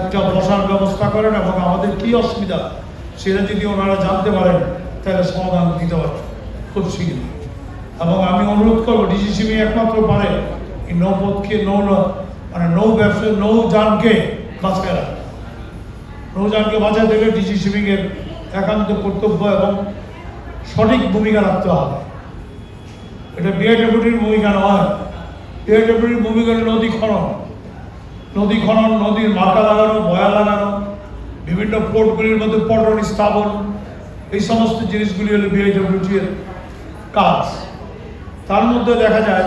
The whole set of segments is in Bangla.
একটা বসার ব্যবস্থা করেন এবং আমাদের কি অসুবিধা সেটা যদি ওনারা জানতে পারেন, তাহলে সমাধান দিতে পারেন খুব শীঘ্র এবং আমি অনুরোধ করব, ডিসিসিবি একমাত্র পারে এই নৌপথকে, নৌ মানে নৌ ব্যবসা নৌযানকে বাঁচায় রাখা। নৌযানকে বাঁচাতে গেলে ডিসিসিবি এর একান্ত কর্তব্য এবং সঠিক ভূমিকা রাখতে হবে। এটা বিআইডব্লিউটির ভূমিকা নয়। বিআইডব্লিউটির ভূমিকা নদী খনন নদী খনন, নদীর মাথা লাগানো বয়া লাগানো, বিভিন্ন পোর্টগুলির মধ্যে পটন স্থাপন, এই সমস্ত জিনিসগুলি হলো বিআইডব্লিউটি এর কাজ। তার মধ্যে দেখা যায়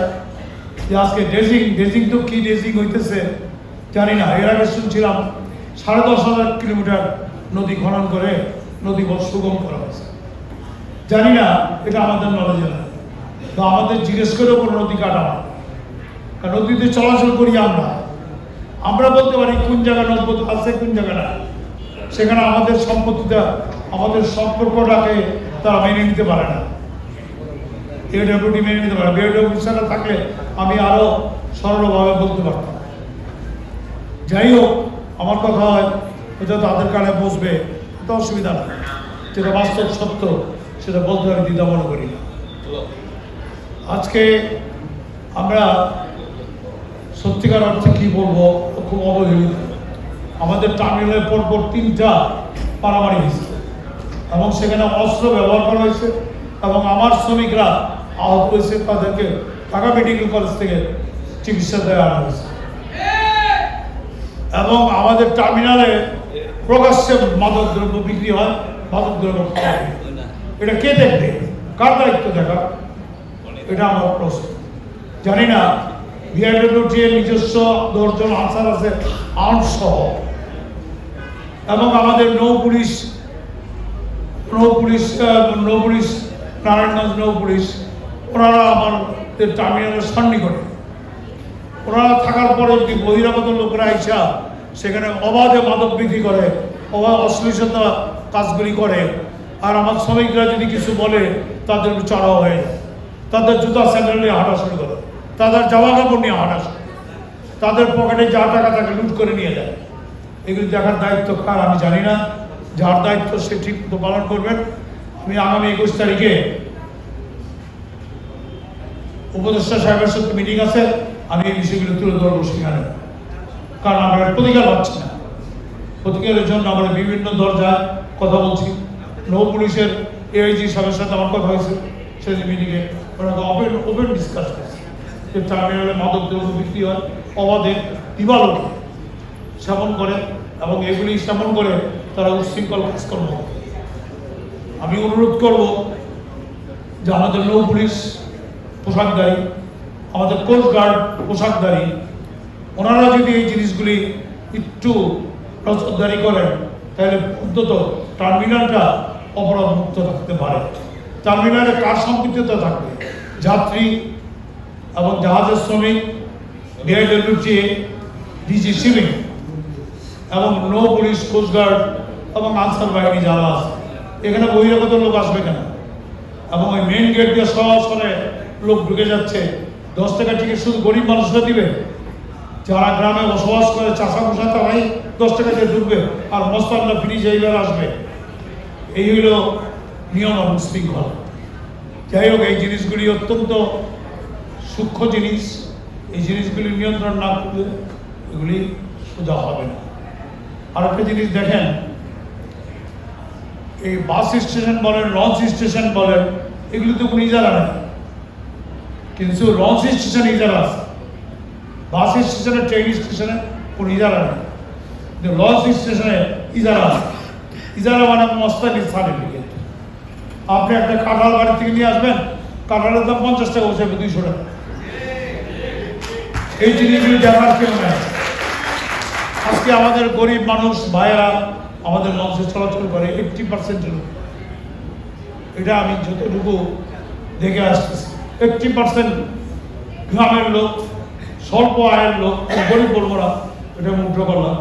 যে আজকে ড্রেজিং ড্রেজিং তো কী ড্রেজিং হইতেছে জানি না। এর আগে শুনছিলাম সাড়ে দশ হাজার কিলোমিটার নদী খনন করে নদী সুগম করা হয়েছে। জানি না, এটা আমাদের নলেজে না তো আমাদের জিজ্ঞেস করেও কোনো নদী কাটা হয়। কারণ নদীতে চলাচল করি আমরা। আমরা বলতে পারি, কোন জায়গায় নদী আছে, কোন জায়গা না সেখানে আমাদের সম্পত্তিটা, আমাদের সম্পর্কটাকে তারা মেনে নিতে পারে না। এডব্লিউটি মেনে নিতে পারে বিএডব্লিউটি ছাড়া থাকলে আমি আরও সরলভাবে বলতে পারতাম। যাই হোক, আমার কথা হয়, এটা তাদের কানে বসবে তো অসুবিধা নেই যেটা বাস্তব সত্য, সেটা বলতে আমি দ্বিধা মনে করি না। আজকে আমরা সত্যিকার অর্থে কি বলব, খুব অবহেলিত। আমাদের টার্মিনালের পরপর তিনটা পারামারি হয়েছে এবং সেখানে অস্ত্র ব্যবহার করা হয়েছে, এবং আমার শ্রমিকরা আহত হয়েছে, তাদেরকে ঢাকা মেডিকেল কলেজ থেকে চিকিৎসা দেওয়া হয়েছে। এবং আমাদের টার্মিনালে প্রকাশ্যে মাদক দ্রব্য বিক্রি হয় মাদক দ্রব্য এটা কে দেখবে? কার দায়িত্ব দেখা? এটা আমার প্রশ্ন। জানি না। বিআইডব্লিউটি এর নিজস্ব দশজন আনসার আছে আর্ম সহ এবং আমাদের নৌ পুলিশ নৌ পুলিশ নৌ পুলিশ, নারায়ণগঞ্জ নৌ পুলিশ, ওনারা আমাদের টার্মিনালের সন্নিকটে। ওনারা থাকার পরে যদি বহিরাগত লোকরা আইসা, সেখানে অবাধে মাদক বিক্রি করে, অবাধ অশ্লীলতা কাজগুলি করে, আর আমার শ্রমিকরা যদি কিছু বলে, তাদের চড়াও হয়ে তাদের জুতা স্যান্ডেল নিয়ে হাঁটা শুরু করে। তাদের জামা কাপড় নিয়ে হাঁটা তাদের পকেটে যা টাকা তাকে লুট করে নিয়ে যায়। এগুলি দেখার দায়িত্ব কার আমি জানি না। যার দায়িত্ব সে ঠিক মতো পালন করবেন। আমি আগামী একুশ তারিখে উপদেষ্টা সাহেবের সাথে মিটিং আছে। আমি এই বিষয়গুলো তুলে ধরবো সেখানে। কারণ আমরা প্রতিকার পাচ্ছি না। প্রতিকারের জন্য আমরা বিভিন্ন দরজায় কথা বলছি। নৌ পুলিশের এআইজি সাহেবের সাথে আমার কথা হয়েছে। সেই মিটিংয়ে ওরা ওপেন ওপেন ডিসকাস টার্মিনালে মাদক দ্রব্য বিক্রি হয়, অবাধে দিবালোকে সেমন করে এবং এগুলি সেমন করে তারা উচ্ছৃঙ্খল কাজকর্ম করে। আমি অনুরোধ করব যে আমাদের নৌ পুলিশ পোশাকধারী আমাদের কোস্ট গার্ড পোশাকধারী ওনারা যদি এই জিনিসগুলি একটু নজরদারি করেন, তাহলে অন্তত টার্মিনালটা অপরাধ মুক্ত থাকতে পারে টার্মিনালে কার সম্পৃক্ততা থাকবে যাত্রী এবং জাহাজের শ্রমিক বিআইডব্লিউটি ডিজি শিপিং এবং নৌ পুলিশ কোস্টগার্ড এবং আনসার বাহিনী যারা আছে, এখানে বহিরাগত লোক আসবে কেন? এবং ওই মেইন গেট দিয়ে সরাসরি লোক ঢুকে যাচ্ছে। দশ টাকা টিকিট শুধু গরিব মানুষরা দিবে, যারা গ্রামে বসবাস করে চাষা বসা তারাই দশ টাকা দিয়ে ঢুকবে আর মস্তানরা ফ্রি এইবার আসবে। এই হইল নিয়ম এবং শৃঙ্খলা। যাই হোক, এই জিনিসগুলি অত্যন্ত সূক্ষ্ম জিনিস, এই জিনিসগুলি নিয়ন্ত্রণ না করলে এগুলি সোজা হবে না। আর একটা জিনিস দেখেন, এই বাস স্টেশন বলেন, লঞ্চ স্টেশন বলেন এগুলি তো কোনো ইজারা নেই। কিন্তু লঞ্চ স্টেশন ইজারা আছে। বাস স্টেশনে, ট্রেন স্টেশনে কোনো ইজারা নেই। কিন্তু লঞ্চ স্টেশনে ইজারা আছে। ইজারা মানে মস্তানি সার্টিফিকেট আপনি একটা কাঁঠাল বাড়ি থেকে নিয়ে আসবেন, কাঁঠালের দাম পঞ্চাশ টাকা বসে দুইশো টাকা। এই জিনিসগুলি দেখার কেউ নেই আজকে আমাদের গরিব মানুষ, ভাইয়েরা আমাদের লঞ্চে চলাচল করে এইটটি পার্সেন্টের এটা আমি যতটুকু দেখে আসতেছি। এইটটি পার্সেন্ট গ্রামের লোক, স্বল্প আয়ের লোক, গরিব বলব না এটা মুগ্ধ করলাম।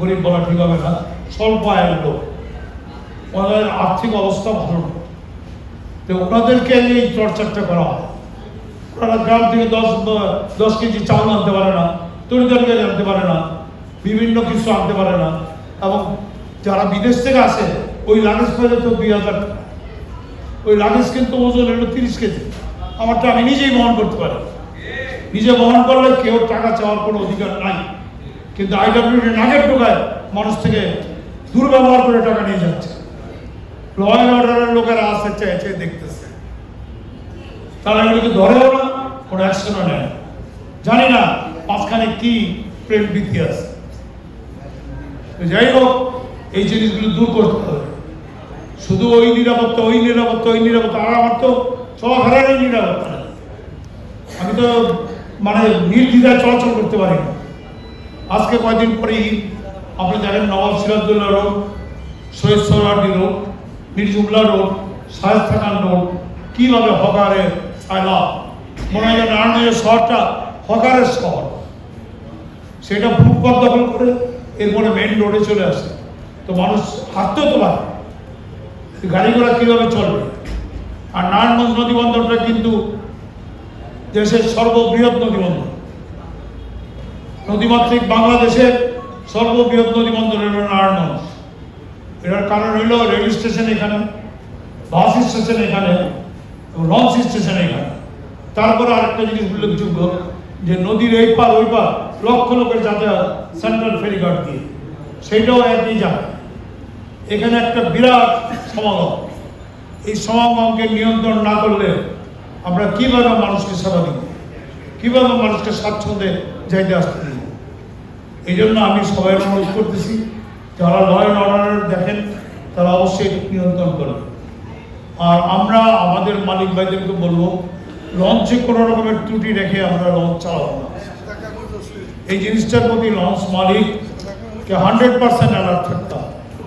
গরিব বলা ঠিক হবে না, স্বল্প আয়ের লোক। ওনাদের আর্থিক অবস্থা ভালো তো ওনাদেরকে এই চর্চাটা করা হয়। ওনারা গ্রাম থেকে দশ দশ কেজি চাউল আনতে পারে না, তরি তরকারি আনতে পারে না, বিভিন্ন কিছু আনতে পারে না। এবং যারা বিদেশ থেকে আসে, ওই লাগেজ পেলে তো দুই হাজার ওই লাগেজ কিন্তু ওজন হলো তিরিশ কেজি। আমারটা আমি নিজেই বহন করতে পারি। নিজে বহন করলে কেউ টাকা চাওয়ার কোনো অধিকার নাই। কিন্তু আইডব্লিউডি নাগের টোকায় মানুষ থেকে দুর্ব্যবহার করে টাকা নিয়ে যাচ্ছে। ল অ্যান্ড অর্ডারের লোকেরা আসে চেয়ে চেয়ে দেখতেছে। তারা এগুলোকে ধরেও না কোনো অ্যাকশনও নেয়। জানি না মাঝখানে কি প্রেম বৃদ্ধি আছে যাই হোক, এই জিনিসগুলো দূর করতে হবে শুধু ওই নিরাপত্তা ওই নিরাপত্তা ওই নিরাপত্তা, আর আমার তো চলাফেরারই নিরাপত্তা নেই। আমি তো মানে নির্দ্বিধায় চলাচল করতে পারি না আজকে কয়দিন পরেই আপনি দেখেন Nawab Sirajuddaulah road, Syed Suhrawardy road Mirjumla road, Shaista Khan road, কীভাবে হকারে সাইলাম মনে হয় যেন নারায়ণগঞ্জের শহরটা হকারের শহর। সেটা ফুটপাত দখল করে এরপরে মেন রোডে চলে আসে। তো মানুষ হাঁটতেও তো পারে গাড়ি ঘোড়া কীভাবে চলবে? আর নারায়ণগঞ্জ নদী বন্দরটা কিন্তু দেশের সর্ববৃহৎ নদী বন্দর নদীমাতৃক বাংলাদেশের সর্ববৃহৎ নদী বন্দর হল নারায়ণগঞ্জ। এটার কারণ হইল রেল স্টেশন এখানে, বাস স্টেশন এখানে এবং লঞ্চ স্টেশন এখানে। তারপরে আরেকটা জিনিস উল্লেখযোগ্য যে নদীর এই পার, ওই পার, লক্ষ লোকের যাতায়াত সেন্ট্রাল ফেরিঘাট দিয়ে। সেইটাও একই জায়গা এখানে একটা বিরাট সমাগম। এই সমাগমকে নিয়ন্ত্রণ না করলে আমরা কীভাবে মানুষকে সেবা দিব? কীভাবে মানুষকে স্বাচ্ছন্দ্যে যাইতে আসতে দিব? এই জন্য আমি সবাই অনুরোধ করতেছি, যারা ল অ্যান্ড অর্ডার দেখেন, তারা অবশ্যই নিয়ন্ত্রণ করবে আর আমরা আমাদের মালিক ভাইদেরকে বলব লঞ্চে কোনো রকমের ত্রুটি রেখে আমরা লঞ্চ চালাবো না। এই জিনিসটার প্রতি লঞ্চ মালিককে হান্ড্রেড পার্সেন্ট অ্যালার্ট থাকতে হবে।